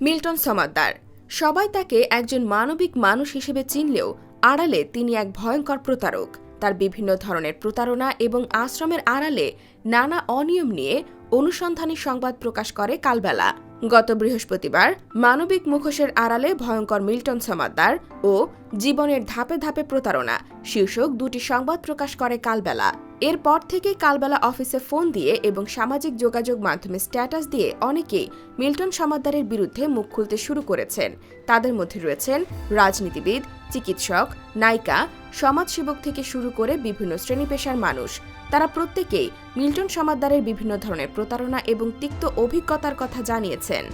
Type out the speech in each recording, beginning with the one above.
Milton Samaddar. সবাই তাকে একজন মানবিক মানুষ হিসেবে চিনলেও আড়ালে তিনি এক ভয়ঙ্কর প্রতারক। তার বিভিন্ন ধরনের প্রতারণা এবং আশ্রমের আড়ালে নানা অনিয়ম নিয়ে অনুসন্ধানী সংবাদ প্রকাশ করে কালবেলা। গত বৃহস্পতিবার মানবিক মুখোশের আড়ালে ভয়ঙ্কর মিল্টন সমাদ্দার ও জীবনের ধাপে ধাপে প্রতারণা শীর্ষক দুটি সংবাদ প্রকাশ করে কালবেলা। এরপর থেকেই কালবেলা অফিসে ফোন দিয়ে এবং সামাজিক যোগাযোগ মাধ্যমে স্ট্যাটাস দিয়ে অনেকেই মিল্টন সমাদ্দারের বিরুদ্ধে মুখ খুলতে শুরু করেছেন। তাদের মধ্যে রয়েছেন রাজনীতিবিদ, চিকিৎসক, নায়িকা, সমাজসেবক থেকে শুরু করে বিভিন্ন শ্রেণি পেশার মানুষ। তারা প্রত্যেকেই মিল্টন সমাদ্দারের বিভিন্ন ধরনের প্রতারণা এবং তিক্ত অভিজ্ঞতার কথা জানিয়েছেন।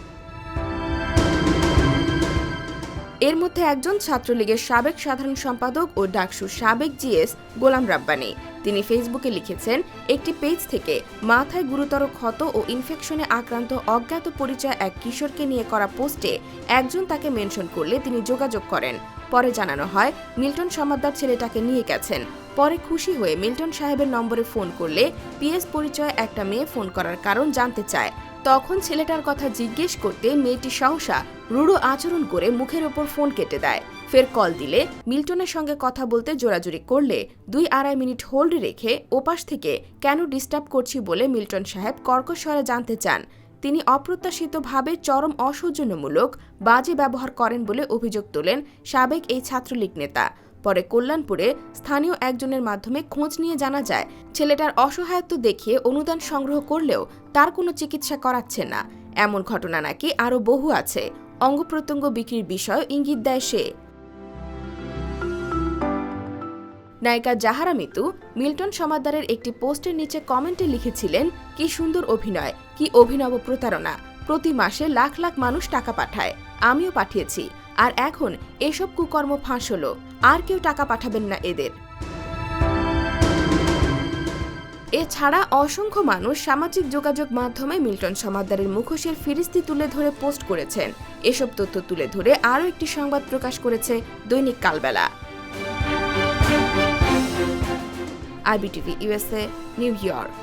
এর মধ্যে একজন ছাত্রলীগের সাবেক সাধারণ সম্পাদক ও ডাকসুর সাবেক জিএস গোলাম রাব্বানি। তিনি ফেসবুকে লিখেছেন, একটি পেজ থেকে মাথায় গুরুতর ক্ষত ও ইনফেকশনে আক্রান্ত অজ্ঞাত পরিচয় এক কিশোরকে নিয়ে করা পোস্টে একজন তাকে মেনশন করলে তিনি যোগাযোগ করেন। পরে জানানো হয়, মিল্টন সমাদ্দার ছেলেটাকে নিয়ে গেছেন। পরে খুশি হয়ে মিল্টন সাহেবের নম্বরে ফোন করলে পিএস পরিচয় একটা মেয়ে ফোন করার কারণ জানতে চায়। তখন ছেলেটার কথা জিজ্ঞেস করতে মেয়েটি সহসা রূঢ় আচরণ করে মুখের ওপর ফোন কেটে দেয়। ফের কল দিলে, মিল্টনের সঙ্গে কথা বলতে জোরাজুরি করলে দুই আড়াই মিনিট হোল্ড রেখে ওপাশ থেকে কেন ডিস্টার্ব করছি বলে মিল্টন সাহেব কর্কশরে জানতে চান। তিনি অপ্রত্যাশিতভাবে চরম অসৌজন্যমূলক বাজে ব্যবহার করেন বলে অভিযোগ তোলেন সাবেক এই ছাত্রলীগ নেতা। পরে কল্যাণপুরে স্থানীয় একজনের মাধ্যমে খোঁজ নিয়ে জানা যায়, ছেলেটার অসহায়ত্ব দেখিয়ে অনুদান সংগ্রহ করলেও তার কোনো চিকিৎসা করাচ্ছে না। এমন ঘটনা নাকি আরও বহু আছে। অঙ্গ প্রত্যঙ্গ বিক্রির বিষয় ইঙ্গিত দেয় সে। নায়িকা জাহারা মিতু মিল্টন সমাদ্দারের একটি পোস্টের নিচে কমেন্টে লিখেছিলেন, কি সুন্দর অভিনয়, কি অভিনব প্রতারণা। প্রতি মাসে লাখ লাখ মানুষ টাকা পাঠায়। আমিও পাঠিয়েছি। আর এখন এসব কুকর্ম ফাঁস হলো। আর কেউ টাকা পাঠাবেন না এদের। এছাড়া অসংখ্য মানুষ সামাজিক যোগাযোগ মাধ্যমে মিল্টন সমাদ্দারের মুখোশের ফিরিস্তি তুলে ধরে পোস্ট করেছেন। এসব তথ্য তুলে ধরে আরও একটি সংবাদ প্রকাশ করেছে দৈনিক Kalbela. IBTV USA New York.